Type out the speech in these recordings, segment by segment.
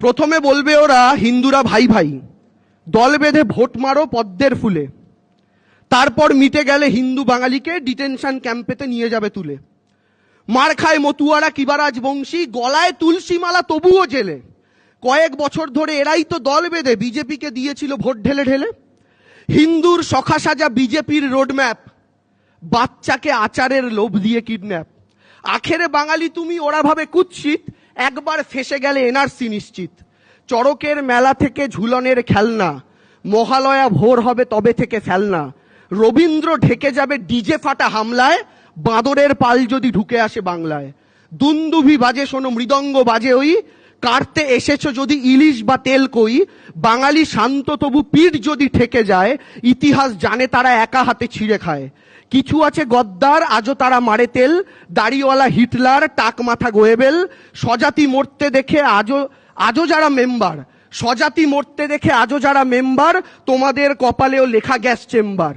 প্রথমে বলবে ওরা, হিন্দুরা ভাই ভাই, দল বেঁধে ভোট মারো পদ্মের ফুলে। তারপর মিটে গেলে হিন্দু বাঙালিকে ডিটেনশন ক্যাম্পেতে নিয়ে যাবে তুলে। মার খায় মতুয়ারা কিবারাজ বংশী, গলায় তুলসী মালা তবুও জেলে। কয়েক বছর ধরে এরাই তো দল বেঁধে বিজেপিকে দিয়েছিল ভোট ঢেলে ঢেলে। হিন্দুর সখা সাজা বিজেপির রোডম্যাপ। বাচ্চাকে আচারের লোভ দিয়ে কিডন্যাপ। আখেরে বাঙালি তুমি, ওরা ভাবে কুৎসিত। একবার ফেসে গেলে এনআরসি নিশ্চিত। চড়কের মেলা থেকে ঝুলনের খেলনা। মহালয়া ভোর হবে তবে থেকে ফেলনা। রবীন্দ্র ঢেকে যাবে ডিজে ফাটা হামলায়, বাঁদরের পাল যদি ঢুকে আসে বাংলায়। দুন্দুভি বাজে শোনো, মৃদঙ্গ বাজে ওই কাটতে এসেছ যদি ইলিশ বা তেল কই, বাঙালি শান্ত তবু পিঠ যদি ঠেকে যায়, ইতিহাস জানে তারা একা হাতে ছিঁড়ে খায়। কিছু আছে গদ্দার, আজও তারা মারে তেল। দাড়িওয়ালা হিটলার, টাক মাথা গোয়েবেল। স্বজাতি মরতে দেখে আজও আজও যারা মেম্বার। স্বজাতি মরতে দেখে আজও যারা মেম্বার, তোমাদের কপালেও লেখা গ্যাস চেম্বার।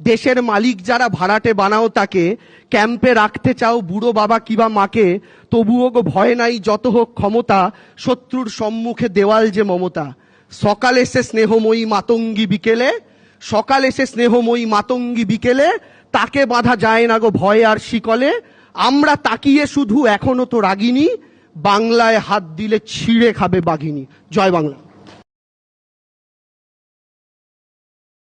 দেশের মালিক যারা ভাড়াটে বানাও তাকে, ক্যাম্পে রাখতে চাও বুড়ো বাবা কিবা মাকে, তবুও গো ভয় নাই যত হোক ক্ষমতা, শত্রুর সম্মুখে দেওয়াল যে মমতা। সকাল এসে স্নেহময়ী মাতঙ্গী বিকেলে, সকাল এসে স্নেহময়ী মাতঙ্গী বিকেলে, তাকে বাঁধা যায় না গো ভয় আর শিকলে। আমরা তাকিয়ে শুধু এখনও তো রাগিনী, বাংলায় হাত দিলে ছিঁড়ে খাবে বাঘিনী। জয় বাংলা।